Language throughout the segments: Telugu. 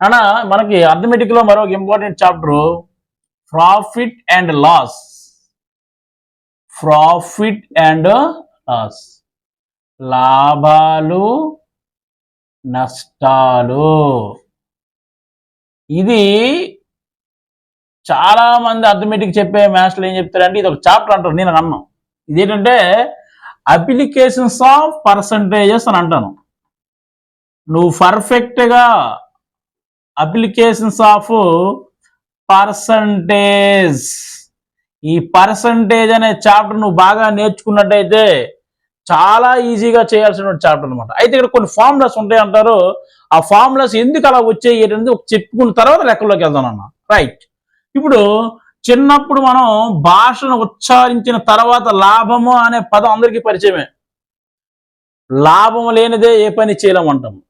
అన్న మనకి అర్థమెటిక్లో మరొక important chapter profit and loss. Profit and loss. లాభాలు నష్టాలు. ఇది చాలా మంది అర్థమెటిక్ చెప్పే మ్యాథ్స్లో ఏం చెప్తారంటే ఇది ఒక చాప్టర్ అంటారు నేను అన్నాను ఇదేంటంటే అప్లికేషన్స్ ఆఫ్ పర్సంటేజెస్ అని అంటాను. నువ్వు పర్ఫెక్ట్గా అప్లికేషన్స్ ఆఫ్ పర్సంటేజ్ ఈ పర్సంటేజ్ అనే చాప్టర్ నువ్వు బాగా నేర్చుకున్నట్టయితే చాలా ఈజీగా చేయాల్సిన చాప్టర్ అనమాట అయితే ఇక్కడ కొన్ని ఫార్ములాస్ ఉంటాయి అంటారు. ఆ ఫార్ములాస్ ఎందుకు అలా వచ్చాయి అనేది ఒక చెప్పుకున్న తర్వాత లెక్కలోకి వెళ్దాం అన్న రైట్ ఇప్పుడు చిన్నప్పుడు మనం భాషను ఉచ్చారించిన తర్వాత లాభము అనే పదం అందరికీ పరిచయమే. లాభము లేనిదే ఏ పని చేయలేమంటాము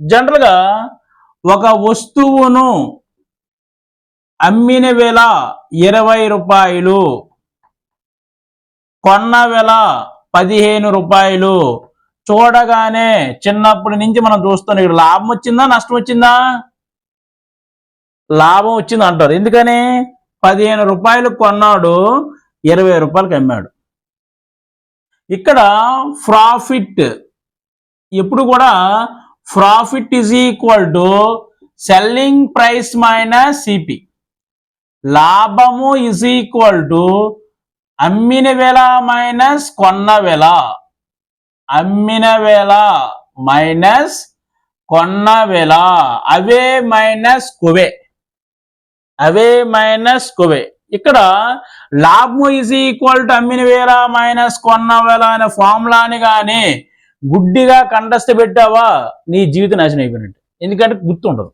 జనరల్గా ఒక వస్తువును అమ్మిన వేల ఇరవై రూపాయలు కొన్న వేల పదిహేను రూపాయలు. చూడగానే చిన్నప్పటి నుంచి మనం చూస్తాం ఇక్కడ లాభం వచ్చిందా నష్టం వచ్చిందా? లాభం వచ్చింది అంటారు. ఎందుకని? పదిహేను రూపాయలు కొన్నాడు ఇరవై రూపాయలకి అమ్మాడు. ఇక్కడ ప్రాఫిట్ ఎప్పుడు కూడా profit is equal to selling price minus CP లాభము ఈజ్ ఈక్వల్ టు అమ్మిన వేల మైనస్ కొన్న వేల అమ్మిన వేల మైనస్ కొన్న వేల అవే మైనస్ కువే. అవే మైనస్ కువే. ఇక్కడ లాభము ఈజ్ ఈక్వల్ టు అమ్మిన వేల మైనస్ కొన్న వేల అనే ఫార్ములాని కానీ గుడ్డిగా కంఠస్థ పెట్టావా? నీ జీవితం నాశనం అయిపోయినట్టు. ఎందుకంటే గుర్తుండదు.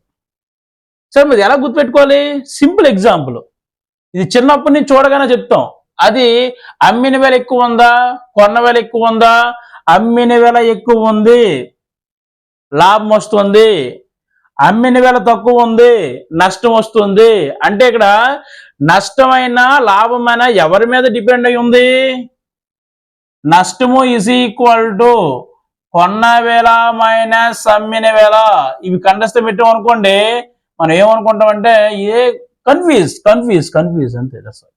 సరే మరి ఎలా గుర్తుపెట్టుకోవాలి? Simple example. ఇది చిన్నప్పటి నుంచి చూడగానే చెప్తాం. అది అమ్మిన వేల ఎక్కువ ఉందా? కొన్న వేల ఎక్కువ ఉందా? అమ్మిన వేల ఎక్కువ ఉంది. లాభం వస్తుంది. అమ్మిన వేల తక్కువ ఉంది. నష్టం వస్తుంది. అంటే ఇక్కడ నష్టమైన లాభమైనా ఎవరి మీద డిపెండ్ అయి ఉంది? నష్టము ఈజ్ ఈక్వల్ టు కొన్న వేళ మైనస్ అమ్మిన వేళ ఇవి కండస్థం పెట్టాం అనుకోండి మనం ఏమనుకుంటాం అంటే ఏ కన్ఫ్యూజ్ కన్ఫ్యూజ్ కన్ఫ్యూజ్ అంతే అసలు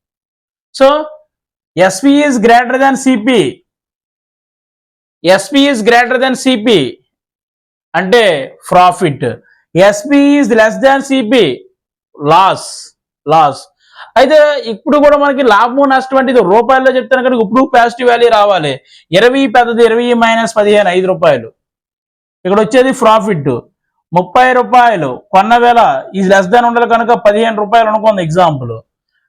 so SP is greater than CP SP is greater than CP అంటే profit SP is less than CP loss loss అయితే ఇప్పుడు కూడా మనకి లాభం నష్టం అంటే ఇది రూపాయల్లో చెప్తాను కనుక ఇప్పుడు పాజిటివ్ వాల్యూ రావాలి. ఇరవై పెద్దది ఇరవై మైనస్ పదిహేను ఐదు రూపాయలు. ఇక్కడ వచ్చేది ప్రాఫిట్ ముప్పై రూపాయలు. కొన్న వేల ఇది లెస్ దాన్ ఉండాలి కనుక పదిహేను రూపాయలు అనుకుంది ఎగ్జాంపుల్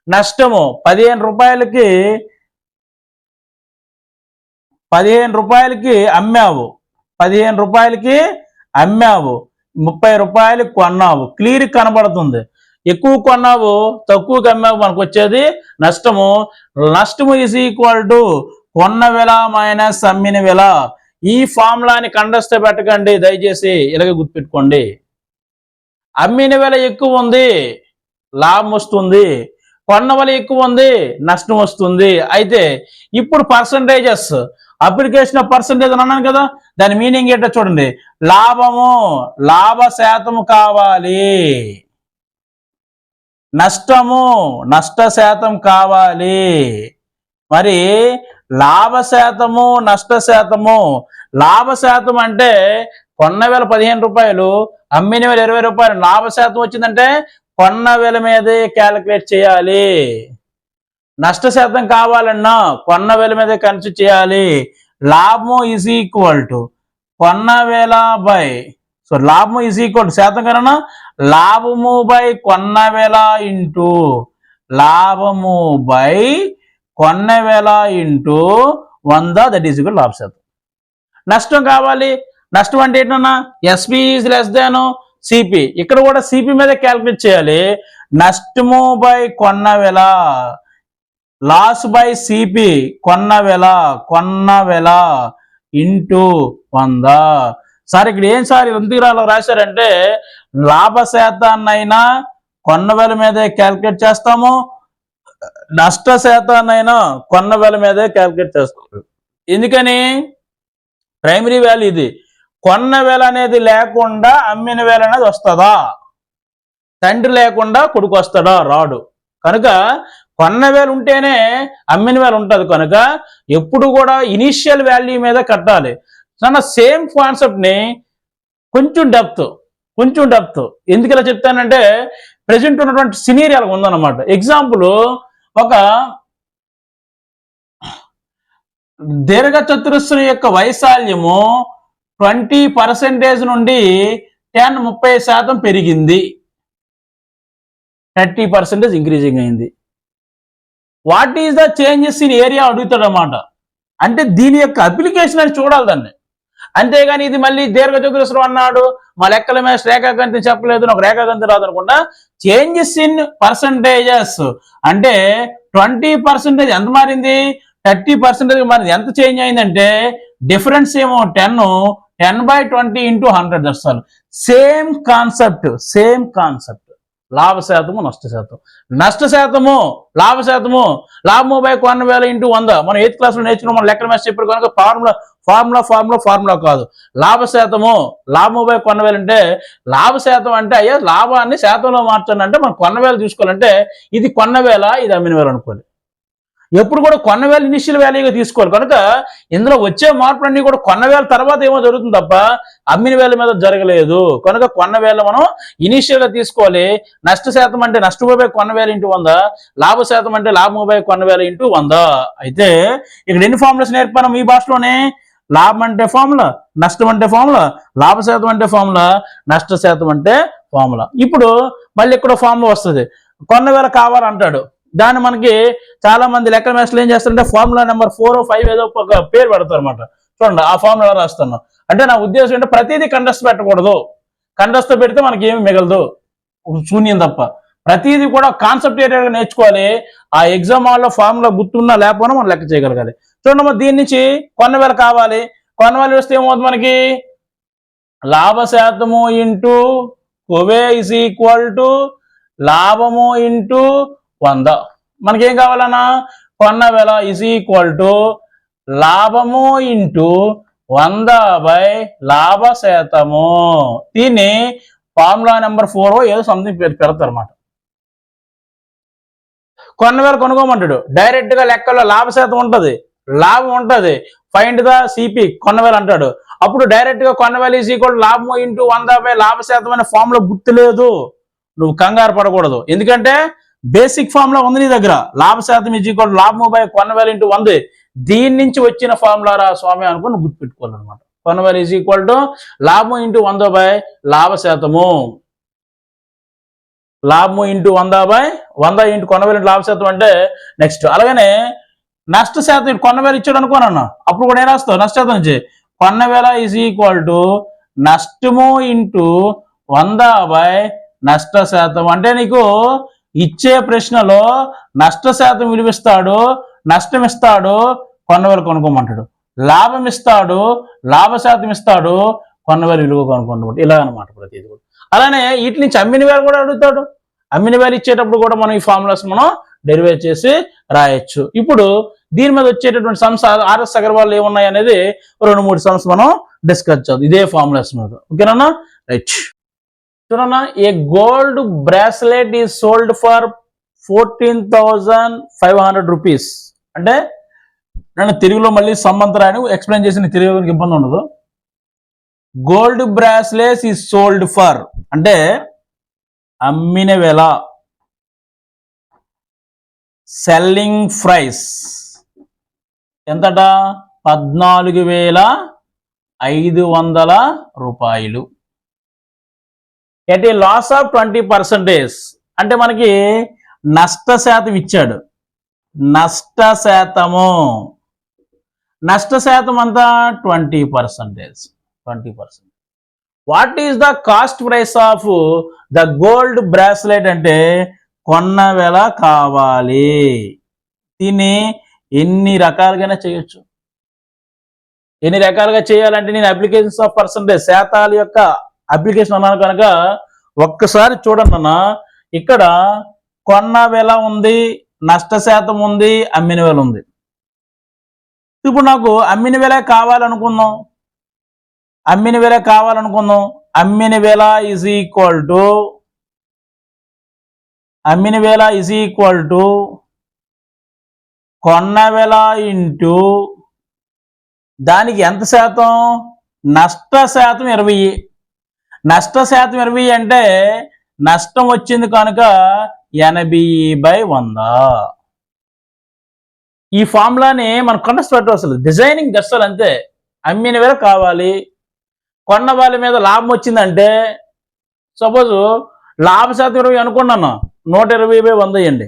నష్టము. పదిహేను రూపాయలకి పదిహేను రూపాయలకి అమ్మావు. పదిహేను రూపాయలకి అమ్మావు. ముప్పై రూపాయలు కొన్నావు. క్లియర్ కనబడుతుంది. ఎక్కువ కొన్నావు తక్కువ కమ్మావు మనకు వచ్చేది నష్టము. నష్టము ఈజ్ ఈక్వల్ టు కొన్న వెల మైనస్ అమ్మిన వెల. ఈ ఫార్ములాని కండస్త పెట్టకండి దయచేసి ఇలాగే గుర్తుపెట్టుకోండి. అమ్మిన వెల ఎక్కువ ఉంది లాభం వస్తుంది. కొన్న వెల ఎక్కువ ఉంది నష్టం వస్తుంది. అయితే ఇప్పుడు పర్సంటేజెస్ అప్లికేషన్ పర్సంటేజ్ అని అన్నాను కదా దాని మీనింగ్ ఏంటో చూడండి. లాభము లాభ శాతము కావాలి. నష్టము నష్ట శాతం కావాలి. మరి లాభ శాతము నష్ట శాతము లాభ శాతం అంటే కొన్న వేల పదిహేను రూపాయలు అమ్మిన వేల ఇరవై రూపాయలు లాభ శాతం వచ్చిందంటే కొన్న వేల మీదే క్యాలిక్యులేట్ చేయాలి. నష్ట శాతం కావాలన్నా కొన్న వేల మీదే ఖర్చు చేయాలి. లాభము ఈజ్ ఈక్వల్ టు కొన్న వేల బై సో లాభము ఈజ్ ఈక్వల్ శాతం కన్నా లాభము బై కొన్న వేల ఇంటూ లాభము బై కొన్న వేల ఇంటూ వంద దట్ ఈజ్ ఈక్వల్ లాభ శాతం. నష్టం కావాలి. నష్టం అంటే ఏంటన్నా? SP is less than CP ఇక్కడ కూడా సిపి మీద క్యాల్కులేట్ చేయాలి. నష్టము బై కొన్న వేల లాస్ బై సిపి కొన్న వేల కొన్న వేల ఇంటూ వంద. సార్ ఇక్కడ ఏం సార్ ఎందుకు రాశారంటే లాభ శాతాన్నైనా కొన్నవేల మీదే క్యాల్కులేట్ చేస్తాము నష్ట శాతాన్నైనా కొన్నవేల మీదే క్యాల్కులేట్ చేస్తాము ఎందుకని? ప్రైమరీ వాల్యూ ఇది. కొన్న వేల అనేది లేకుండా అమ్మిన వేల అనేది వస్తుందా? తండ్రి లేకుండా కొడుకు వస్తాడా? రాడు. కనుక కొన్న వేలు ఉంటేనే అమ్మిన వేలు ఉంటుంది కనుక ఎప్పుడు కూడా ఇనీషియల్ వాల్యూ మీద కట్టాలి. తన సేమ్ కాన్సెప్ట్ని కొంచెం డెప్త్ కొంచెం డెప్త్ ఎందుకు ఇలా చెప్తానంటే ప్రజెంట్ ఉన్నటువంటి సినీరియాలు ఉందన్నమాట. ఎగ్జాంపుల్ ఒక దీర్ఘ చతురస్సు యొక్క వైశాల్యము ట్వంటీ పర్సెంటేజ్ నుండి టెన్ ముప్పై శాతం పెరిగింది. థర్టీ పర్సెంటేజ్ ఇంక్రీజింగ్ అయింది. What is the changes in area అడుగుతాడు అన్నమాట అంటే దీని యొక్క అప్లికేషన్ అని చూడాలి దాన్ని. అంతేగాని ఇది మళ్ళీ దీర్ఘ చతురస్రం అన్నాడు. మా లెక్కల మీద రేఖాగంతి చెప్పలేదు నాకు రేఖాగంతి రాదు అనుకుంటా చేంజెస్ ఇన్ పర్సంటేజెస్ అంటే ట్వంటీ పర్సెంటేజ్ ఎంత మారింది? థర్టీ పర్సెంటేజ్ మారింది. ఎంత చేంజ్ అయిందంటే డిఫరెన్స్ ఏమో ten ten by twenty into hundred. దర్శాలు same concept same concept. లాభ శాతము నష్ట శాతం. నష్ట శాతము లాభ శాతము లాభము బై కొన్న వేల ఇంటూ వంద. మనం ఎయిత్ క్లాస్లో నేర్చుకున్న మన లెక్కల మీద చెప్పారు కనుక ఫార్ములా ఫార్ములా ఫార్ములా ఫార్ములా కాదు. లాభ శాతము లాభము బై కొన్న వేలు అంటే లాభ శాతం అంటే అయ్యా లాభాన్ని శాతంలో మార్చండి అంటే మనం కొన్న వేలు చూసుకోవాలంటే ఇది కొన్న వేల ఇది అమ్మిన వేలు అనుకోవాలి. ఎప్పుడు కూడా కొన్న వేలు ఇనిషియల్ వాల్యూగా తీసుకోవాలి. కనుక ఇందులో వచ్చే మార్పులన్నీ కూడా కొన్న వేల తర్వాత ఏమో జరుగుతుంది తప్ప అమ్మిన వేల మీద జరగలేదు. కనుక కొన్న వేల మనం ఇనిషియల్గా తీసుకోవాలి. నష్ట శాతం అంటే నష్టపోయి కొన్న వేల ఇంటూ వంద లాభ శాతం అంటే లాభమోబై కొన్న వేల ఇంటూ వంద. అయితే ఇక్కడ ఎన్ని ఫార్ములాస్ నేర్పాను మీ భాషలోనే? లాభం అంటే ఫార్ములా నష్టం అంటే ఫార్ములా లాభ శాతం అంటే ఫార్ములా నష్ట శాతం అంటే ఫార్ములా. ఇప్పుడు మళ్ళీ ఇక్కడ ఫార్ములా వస్తుంది. కొన్న వేల కావాలంటాడు. దాన్ని మనకి చాలా మంది లెక్క మేస్టర్లు ఏం చేస్తారంటే ఫార్ములా నెంబర్ ఫోర్ ఫైవ్ ఏదో ఒక పేరు పెడతారు అనమాట చూడండి ఆ ఫార్ములా రాస్తున్నాం అంటే నా ఉద్దేశం ఏంటంటే ప్రతిదీ కండస్ పెట్టకూడదు. కండస్ పెడితే మనకి ఏమి మిగలదు. శూన్యం తప్ప. ప్రతిదీ కూడా కాన్సెప్ట్ ఏరియాగా నేర్చుకోవాలి. ఆ ఎగ్జామ్ హాల్లో ఫార్ములా గుర్తున్నా లేకపోయినా మనం లెక్క చేయగలగాలి. చూడండి మరి దీని నుంచి కొన్నవేల కావాలి. కొన్న వేస్తే వస్తే ఏమవుతుంది మనకి? లాభ శాతము ఇంటూ కొవే ఇస్ ఈక్వల్ టు లాభము ఇంటూ వంద. మనకేం కావాలన్నా? కొన్న వెల ఇజ్ ఈక్వల్ టు లాభము ఇంటూ వంద బై లాభ శాతము దీన్ని ఫార్ములా నెంబర్ ఫోర్ ఏదో సంథింగ్ పెడతారు అనమాట కొన్న వేల కొనుక్కోమంటాడు. డైరెక్ట్గా లెక్కలో లాభ శాతం ఉంటది. లాభం ఉంటది. ఫైండ్ ద సిపి కొన్నవేలు అంటాడు. అప్పుడు డైరెక్ట్గా కొన్నవేలు ఈజ్ ఈక్వల్ లాభం ఇంటూ వంద బై లాభ శాతం అనే ఫామ్లో గుర్తు లేదు నువ్వు కంగారు పడకూడదు. ఎందుకంటే బేసిక్ ఫార్ములా ఉంది నీ దగ్గర. లాభ శాతం ఈజ్ ఈక్వల్ లాభము బై కొన్నవేలు ఇంటూ ఉంది దీని నుంచి వచ్చిన ఫార్ములా రా స్వామి అనుకుని నువ్వు గుర్తుపెట్టుకోవాలన్నమాట. కొన్నవేలు ఈజ్ ఈక్వల్ టు లాభం ఇంటూ వంద బై లాభ శాతము. లాభము ఇంటూ వంద బై వంద ఇంటూ కొనవేలు ఇంటూ లాభ శాతం అంటే నెక్స్ట్ అలాగనే నష్ట శాతం ఇటు కొన్న వేల ఇచ్చాడు అనుకోనన్న అప్పుడు కూడా ఏం రాస్తావు? నష్ట శాతం నుంచి. కొన్న వేల ఈజ్ ఈక్వల్ టు నష్టము ఇంటూ వంద బై నష్ట శాతం. అంటే నీకు ఇచ్చే ప్రశ్నలో నష్ట శాతం విలువిస్తాడు నష్టం ఇస్తాడు కొన్న కొనుక్కోమంటాడు. లాభం ఇస్తాడు లాభ శాతం ఇస్తాడు కొన్నవారు విలువ కొనుక్కోమంటాడు ఇలా అనమాట ప్రతిదీ కూడా. అలానే వీటి నుంచి అమ్మిన వేలు కూడా అడుగుతాడు. అమ్మిన వేలు ఇచ్చేటప్పుడు కూడా మనం ఈ ఫార్ములాస్ మనం డెరివేట్ చేసి రాయొచ్చు. ఇప్పుడు దీని మీద వచ్చేటటువంటి సంస్థ ఆర్ఎస్ అగర్వాల్ ఏమున్నాయి అనేది రెండు మూడు సంస్థ మనం డిస్కస్ చేద్దాం. ఇదే ఫార్ములాస్ మీద. ఓకేనా రైట్. చూడన్నా a gold bracelet is sold for fourteen thousand five hundred rupees. అంటే నేను తెలుగులో మళ్ళీ సమ్మంతరాయని ఎక్స్ప్లెయిన్ చేసిన తెలుగు ఇబ్బంది ఉండదు. Gold bracelets is sold for అంటే అమ్మిన వెల సెల్లింగ్ ప్రైస్ ఎంతట? పద్నాలుగు వేల ఐదు వందల రూపాయలు. At a loss of twenty percentage అంటే మనకి నష్ట శాతం ఇచ్చాడు. నష్ట శాతము నష్ట శాతం అంతా twenty percentage twenty percent what is the cost price of the gold bracelet అంటే కొన్న వెల కావాలి. దీన్ని ఎన్ని రకాలుగానే చేయొచ్చు. ఎన్ని రకాలుగా చేయాలంటే నేను అప్లికేషన్స్ ఆఫ్ పర్సంటేజ్ శాతాల యొక్క అప్లికేషన్ అన్నాను కనుక ఒక్కసారి చూడండి అన్న ఇక్కడ కొన్న వేల ఉంది నష్ట శాతం ఉంది అమ్మిన వేల ఉంది. ఇప్పుడు నాకు అమ్మిన వెల కావాలనుకుందాం. అమ్మిన వెల కావాలనుకుందాం. అమ్మిన వేల ఈజ్ ఈక్వల్ టు అమ్మిన వేల ఇజ్ ఈక్వల్ టు కొన్న వేల ఇంటూ దానికి ఎంత శాతం? నష్ట శాతం ఇరవై. నష్ట శాతం ఇరవై అంటే నష్టం వచ్చింది కనుక ఎనభై బై వంద. ఈ ఫార్ములాని మనం స్పెట్ అసలు డిజైనింగ్ అసలు అంతే. అమ్మిన వేరే కావాలి కొన్న వాళ్ళ మీద లాభం వచ్చిందంటే సపోజ్ లాభ శాతం ఇరవై అనుకున్నాను నూట ఇరవై బై వంద అండి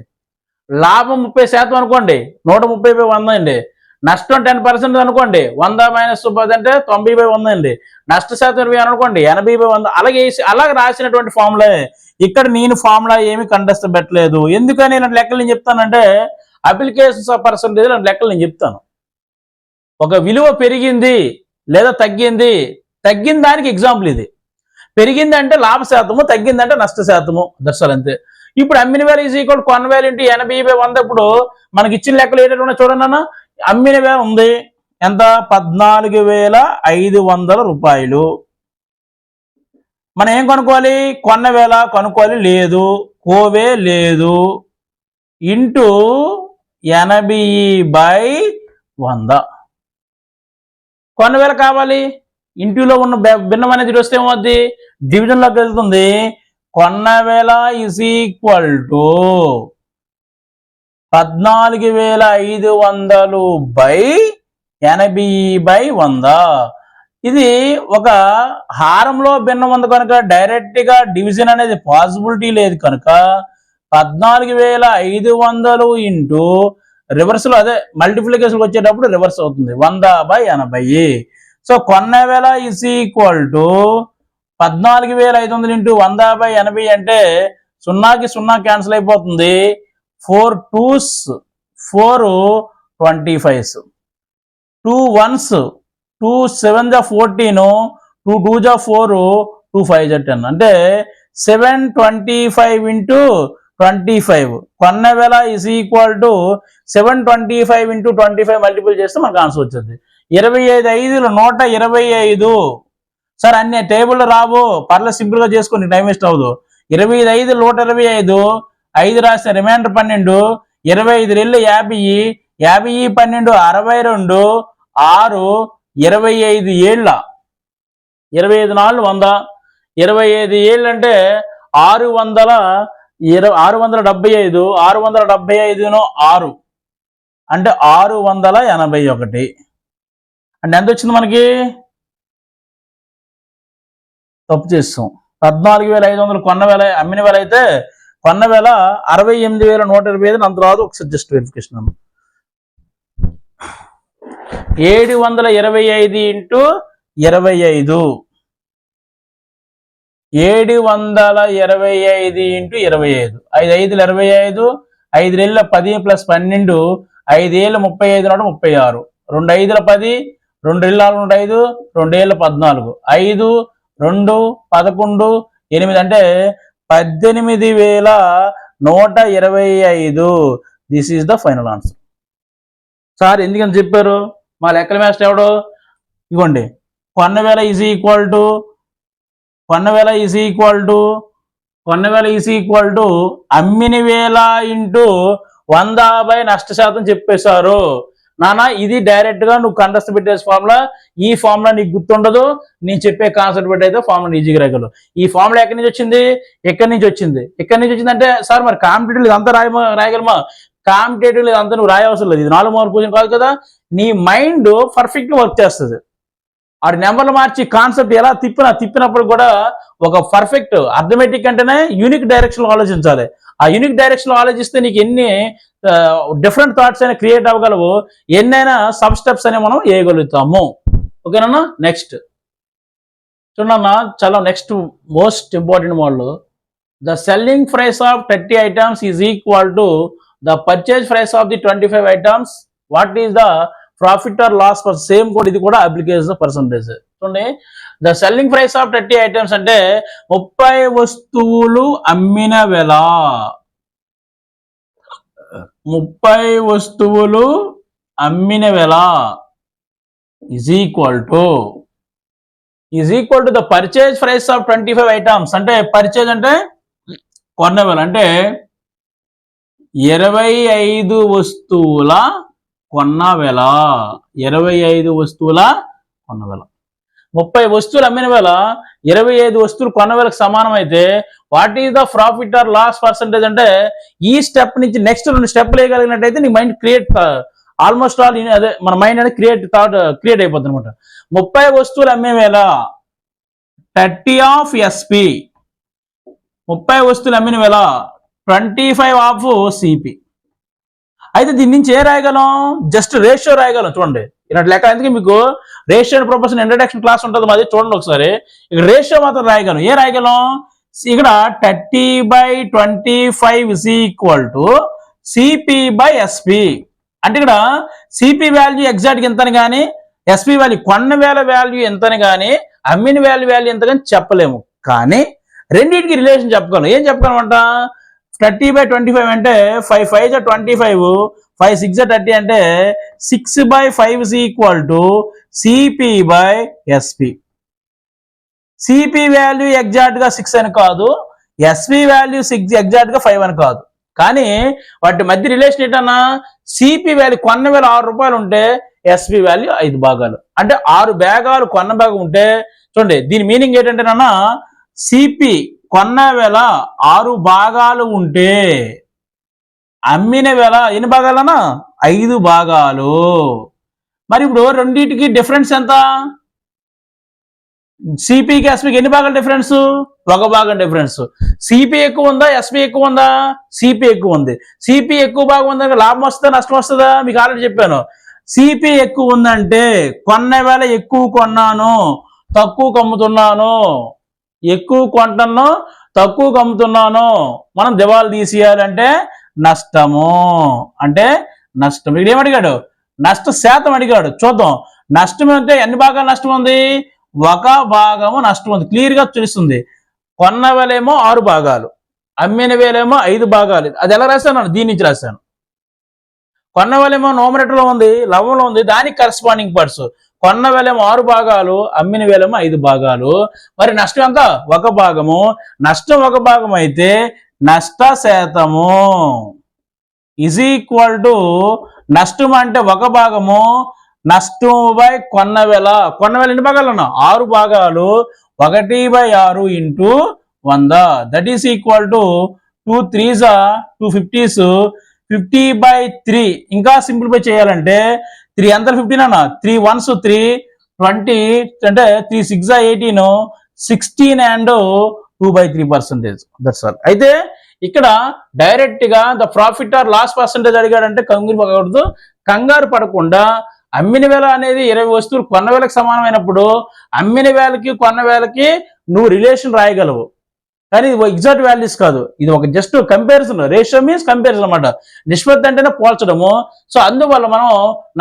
లాభం ముప్పై శాతం అనుకోండి నూట ముప్పై బై వంద అండి నష్టం టెన్ పర్సెంట్ అనుకోండి వంద మైనస్ పది అంటే తొంభై బై వంద అండి. నష్ట శాతం ఇరవై అనుకోండి ఎనభై బై వంద. అలాగే వేసి- అలాగే రాసినటువంటి ఫార్ములా ఇక్కడ నేను ఫార్ములా ఏమి కంటెస్ట్ పెట్టలేదు ఎందుకని నేను లెక్కలు నేను చెప్తానంటే అప్లికేషన్స్ ఆఫ్ పర్సంటేజ్ లెక్కలు నేను చెప్తాను. ఒక విలువ పెరిగింది లేదా తగ్గింది తగ్గిన దానికి ఎగ్జాంపుల్ ఇది. పెరిగిందంటే లాభ శాతము తగ్గిందంటే నష్ట శాతము. దర్శలు అంతే. ఇప్పుడు అమ్మిన వేల ఈజ్ ఈక్వల్ కొన్న వేల ఇంటూ ఎనభై బై వంద. ఇప్పుడు మనకి ఇచ్చిన లెక్కలు ఏంటంటే చూడండి అమ్మినవే అమ్మిన ఉంది. ఎంత? పద్నాలుగు వేల ఐదు వందల రూపాయలు. మనం ఏం కొనుక్కోవాలి? కొన్న వేళ కొనుక్కోవాలి లేదు. కోవే లేదు. ఇంటూ ఎనభై బై వంద. కొన్నవేల కావాలి. ఇంటిలో ఉన్న భిన్నం అనేది చూస్తే ఏమవుద్ది? డివిజన్లోకి వెళ్తుంది. కొన్న వేల ఈక్వల్ టు పద్నాలుగు వేల ఐదు వందలు బై ఎనభై బై వంద. ఇది ఒక హారంలో భిన్నం ఉంది కనుక డైరెక్ట్గా డివిజన్ అనేది పాసిబిలిటీ లేదు కనుక పద్నాలుగు వేల ఐదు వందలు ఇంటూ రివర్స్లో అదే మల్టిప్లికేషన్ వచ్చేటప్పుడు రివర్స్ అవుతుంది వంద బై ఎనభై. సో కొన్న వేల ఇస్ ఈక్వల్ టు పద్నాలుగు వేల ఐదు వందలు ఇంటూ వంద బై ఎనభై అంటే సున్నాకి సున్నా క్యాన్సిల్ అయిపోతుంది. Four twos four twenty fives. Two ones two seven జా ఫోర్టీన్ టూ టూ జా ఫోర్ టూ ఫైవ్ జా టెన్. అంటే seven twenty five into twenty five. కొన్న వేల is equal to seven twenty five into twenty five multiple చేస్తే మనకు ఆన్సర్ వచ్చింది. ఇరవై ఐదు ఐదులు నూట ఇరవై ఐదు. సార్ అన్ని టేబుల్ రావు. పర్లే సింపుల్గా చేసుకుని టైం వేస్ట్ అవ్వదు. ఇరవై ఐదు ఐదు నూట ఇరవై ఐదు. ఐదు రాసిన రిమైండర్ పన్నెండు ఇరవై ఐదు రెళ్ళు యాభై యాభై పన్నెండు అరవై రెండు ఆరు ఇరవై ఐదు ఏళ్ళ. ఇరవై ఐదు నాలుగు వంద. ఇరవై ఐదు ఏళ్ళు అంటే ఆరు వందల ఇరవై ఆరు వందల డెబ్బై ఐదు ఆరు వందల డెబ్బై ఐదును ఆరు. అంటే ఆరు వందల ఎనభై ఒకటి. అంటే ఎంత వచ్చింది మనకి? తప్పు చేస్తాం. పద్నాలుగు వేల ఐదు వందలు కొన్న వేల అమ్మిన వేల అయితే పన్న వేల అరవై ఎనిమిది వేల నూట ఇరవై ఐదు అంత రాదు ఒకసారి జస్ట్ వెరిఫికేషన్ అన్న ఏడు వందల ఇరవై ఐదు ఇంటూ ఇరవై ఐదు. ఏడు వందల ఇరవై ఐదు ఇంటూ ఇరవై ఐదు. ఐదు ఐదులు ఇరవై ఐదు ఐదు నెలల పది ప్లస్ పన్నెండు ఐదేళ్ళు ముప్పై ఐదు నాడు ముప్పై ఆరు. రెండు ఐదుల పది రెండు రెళ్ళ నూట ఐదు రెండేళ్ళ పద్నాలుగు. ఐదు రెండు పదకొండు ఎనిమిది అంటే పద్దెనిమిది వేల నూట ఇరవై ఐదు. This is the final answer sir ఎందుకని చెప్పారు? మా లెక్కల మాస్టర్ ఎవడు? ఇగోండి కొన్న వేల ఈజ్ ఈక్వల్ టు కొన్న వేల ఈజ్ ఈక్వల్ టు కొన్న వేల ఈజ్ ఈక్వల్ టు అమ్మిన వేల ఇంటూ వంద బై నష్ట శాతం చెప్పేశారు. నానా ఇది డైరెక్ట్గా నువ్వు కండస్ట్ పెట్టేసి ఫార్ములా ఈ ఫార్ములా నీకు గుర్తుండదు. నేను చెప్పే కాన్సెప్ట్ పెట్టి అయితే ఫార్ములా ఈజీగా రాగలవు ఈ ఫార్ములా ఎక్కడి నుంచి వచ్చింది? ఎక్కడి నుంచి వచ్చింది? ఎక్కడి నుంచి వచ్చింది అంటే సార్ మరి కాంపిటేటివ్ ఇదంతా రాయ రాయగలమా? కాంపిటేటివ్ ఇదంతా నువ్వు రాయవసరం లేదు. ఇది నాలుగు మార్క్ క్వశ్చన్ కాదు కదా. నీ మైండ్ పర్ఫెక్ట్ వర్క్ చేస్తుంది. ఆడు నెంబర్లు మార్చి కాన్సెప్ట్ ఎలా తిప్పినా తిప్పినప్పుడు కూడా ఒక పర్ఫెక్ట్ అర్థమెటిక్ అంటేనే యూనిక్ డైరెక్షన్లో ఆలోచించాలి. ఆ యూనిక్ డైరెక్షన్లో ఆలోచిస్తే నీకు ఎన్ని డిఫరెంట్ థాట్స్ అయినా క్రియేట్ అవ్వగలవు. ఎన్నైనా సబ్ స్టెప్స్ అనే మనం వేయగలుగుతాము. ఓకేనా నెక్స్ట్ చూడన్నా చాలా నెక్స్ట్ మోస్ట్ ఇంపార్టెంట్ వాళ్ళు the selling price of thirty items is equal to the purchase price of the twenty five items what is the profit or loss for same కూడా ఇది కూడా అప్లికేషన్ పర్సంటేజ్ చూడండి the selling price of thirty items అంటే ముప్పై వస్తువులు అమ్మిన వెల ముప్పై వస్తువులు అమ్మిన వెల is equal to is equal to the purchase price of twenty five items అంటే పర్చేజ్ అంటే కొన్న వెల అంటే ఇరవై ఐదు వస్తువుల కొన్న వేళ ఇరవై ఐదు వస్తువుల కొన్న వేళ ముప్పై వస్తువులు అమ్మిన వేళ ఇరవై ఐదు వస్తువులు కొన్న వేళకు సమానం అయితే what is the profit or loss percentage అంటే ఈ స్టెప్ నుంచి నెక్స్ట్ రెండు స్టెప్లు వేయగలిగినట్టయితే నీ మైండ్ క్రియేట్ ఆల్మోస్ట్ ఆల్ అదే మన మైండ్ అనేది క్రియేట్ థాట్ క్రియేట్ అయిపోతుంది అనమాట ముప్పై వస్తువులు అమ్మే వేళ థర్టీ ఆఫ్ ఎస్పి ముప్పై వస్తువులు అమ్మిన వేళ ట్వంటీ ఫైవ్ ఆఫ్ సిపి అయితే దీని నుంచి ఏ రాయగలం? జస్ట్ రేషియో రాయగలం చూడండి. ఇలాంటి లెక్క ఎందుకు మీకు? Ratio and proportion introduction class ఉంటుంది మాది చూడండి ఒకసారి. ఇక రేషియో మాత్రం రాయగలం. ఏ రాయగలం? ఇక్కడ thirty by twenty five is equal to CP by SP అంటే ఇక్కడ సిపి వాల్యూ ఎగ్జాక్ట్గా ఎంతని కానీ ఎస్పి వాల్యూ కొన్న వేల వాల్యూ ఎంతని కానీ అమ్మిన వేల వాల్యూ ఎంత కానీ చెప్పలేము. కానీ రెండింటికి రిలేషన్ చెప్పగలం ఏం చెప్పగలమంట థర్టీ బై ట్వంటీ ఫైవ్ అంటే ఫైవ్ ఫైవ్ జా ట్వంటీ ఫైవ్ ఫైవ్ సిక్స్ జా థర్టీ అంటే six by five is equal to CP by SP CP value ఎగ్జాక్ట్గా సిక్స్ అని కాదు. ఎస్పి వాల్యూ సిక్స్ ఎగ్జాక్ట్గా ఫైవ్ అని కాదు. కానీ వాటి మధ్య రిలేషన్ ఏంటన్నా? సిపి వాల్యూ కొన్న వేల ఆరు రూపాయలు ఉంటే ఎస్పి వాల్యూ ఐదు భాగాలు. అంటే ఆరు భాగాలు కొన్న భాగం ఉంటే చూడండి దీని మీనింగ్ ఏంటంటేనన్నా సిపి కొన్న వేళ ఆరు భాగాలు ఉంటే అమ్మిన వేళ ఎన్ని భాగాలన్నా? ఐదు భాగాలు. మరి ఇప్పుడు రెండింటికి డిఫరెన్స్ ఎంత? సిపికి ఎస్పికి ఎన్ని భాగాలు డిఫరెన్స్ ఒక భాగం డిఫరెన్స్ సిపి ఎక్కువ ఉందా? ఎస్పి ఎక్కువ ఉందా? సిపి ఎక్కువ ఉంది. సిపి ఎక్కువ భాగం ఉందా? లాభం వస్తుందా? నష్టం వస్తుందా? మీకు ఆల్రెడీ చెప్పాను. సిపి ఎక్కువ ఉందంటే కొన్న వేల ఎక్కువ కొన్నాను తక్కువ కమ్ముతున్నాను. ఎక్కువ కొంటున్నాను తక్కువ కమ్ముతున్నాను మనం దివాలు తీసేయాలంటే నష్టము. అంటే నష్టం. ఇక్కడ ఏమడిగాడు నష్ట శాతం అడిగాడు. చూద్దాం. నష్టం అంటే ఎన్ని భాగాలు నష్టం ఉంది? ఒక భాగము నష్టం ఉంది. క్లియర్గా తెలుస్తుంది కొన్న వేలేమో ఆరు భాగాలు. అమ్మిన వేలేమో ఐదు భాగాలు. అది ఎలా రాశాను? దీని నుంచి రాశాను. కొన్న వేలేమో నోమరేటర్లో ఉంది లవంలో ఉంది దానికి కరస్పాండింగ్ పార్ట్స్ కొన్న వేలేమో ఆరు భాగాలు అమ్మిన వేలేమో ఐదు భాగాలు. మరి నష్టం ఎంత? ఒక భాగము. నష్టం ఒక భాగం అయితే నష్ట శాతము ఇజ్ ఈక్వల్ టు నష్టం అంటే ఒక భాగము. నష్టం బై కొన్న వేల. కొన్న వేల ఎన్ని భాగాలు ఉన్నా ఆరు భాగాలు. ఒకటి బై ఆరు ఇంటూ వంద. That is equal to two threes two fifties fifty by three ఇంకా సింప్లిఫై చేయాలంటే త్రీ ఎంత ఫిఫ్టీన్ అన్న? త్రీ వన్స్ త్రీ ట్వంటీ అంటే three six eighteen sixteen and two by three percentage that's all అయితే ఇక్కడ డైరెక్ట్గా the profit or loss percentage అడిగాడంటే కంగారు పడకూడదు కంగారు పడకుండా అమ్మిన వేల అనేది ఇరవై వస్తువులు కొన్న వేలకు సమానమైనప్పుడు అమ్మిన వేలకి కొన్న వేలకి నువ్వు రిలేషన్ రాయగలవు. కానీ ఇది ఎగ్జాక్ట్ వాల్యూస్ కాదు. ఇది ఒక just comparison ratio means comparison అనమాట నిష్పత్తి అంటేనే పోల్చడము. సో అందువల్ల మనం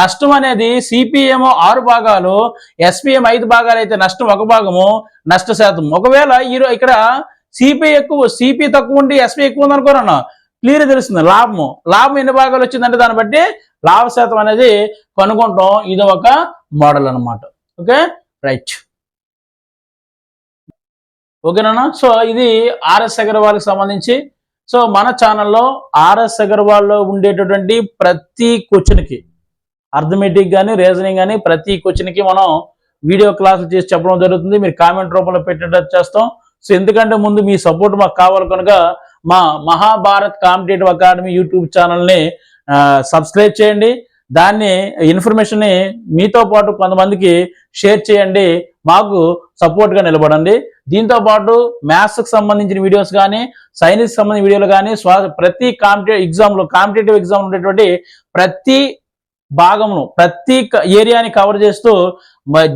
నష్టం అనేది సిపిఎం ఆరు భాగాలు ఎస్పిఎం ఐదు భాగాలు అయితే నష్టం ఒక భాగము నష్ట శాతం. ఒకవేళ ఈ ఇక్కడ సిపి ఎక్కువ సిపి తక్కువ ఉండి ఎస్పి ఎక్కువ ఉంది అనుకోరన్నా క్లియర్ తెలుస్తుంది. లాభము. లాభం ఎన్ని భాగాలు వచ్చిందంటే దాన్ని బట్టి లాభ శాతం అనేది కనుగొంటాం. ఇది ఒక మోడల్ అన్నమాట. ఓకే రైట్ ఓకేనా? సో ఇది ఆర్ఎస్ అగర్వాల్కి సంబంధించి. సో మన ఛానల్లో ఆర్ఎస్ అగర్వాల్లో ఉండేటటువంటి ప్రతి క్వశ్చన్కి అర్థమెటిక్ కానీ రీజనింగ్ కానీ ప్రతి క్వశ్చన్కి మనం వీడియో క్లాసులు చేసి చెప్పడం జరుగుతుంది. మీరు కామెంట్ రూపంలో పెట్టేటట్టు చేస్తాం. సో ఎందుకంటే ముందు మీ సపోర్ట్ మాకు కావాలి కనుక మా మహాభారత్ కాంపిటేటివ్ అకాడమీ యూట్యూబ్ ఛానల్ని సబ్స్క్రైబ్ చేయండి. దాన్ని ఇన్ఫర్మేషన్ని మీతో పాటు కొంతమందికి షేర్ చేయండి. మాకు సపోర్ట్గా నిలబడండి. దీంతో పాటు మ్యాథ్స్కి సంబంధించిన వీడియోస్ కానీ సైన్స్కి సంబంధించిన వీడియోలు కానీ స్వా ప్రతి కాంపిటేటివ్ ఎగ్జామ్లో కాంపిటేటివ్ ఎగ్జామ్ ఉండేటువంటి ప్రతి భాగమును ప్రతి ఏరియాని కవర్ చేస్తూ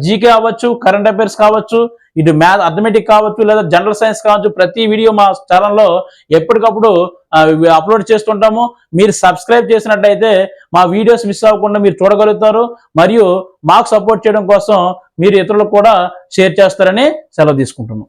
జీకే అవ్వచ్చు కరెంట్ అఫైర్స్ కావచ్చు ఇటు మ్యాథ్ అథమెటిక్ కావచ్చు లేదా జనరల్ సైన్స్ కావచ్చు ప్రతి వీడియో మా ఛానల్లో ఎప్పటికప్పుడు అప్లోడ్ చేస్తుంటాము. మీరు సబ్స్క్రైబ్ చేసినట్టయితే మా వీడియోస్ మిస్ అవ్వకుండా మీరు చూడగలుగుతారు. మరియు మాకు సపోర్ట్ చేయడం కోసం మీరు ఇతరులకు కూడా షేర్ చేస్తారని సెలవు తీసుకుంటున్నాం.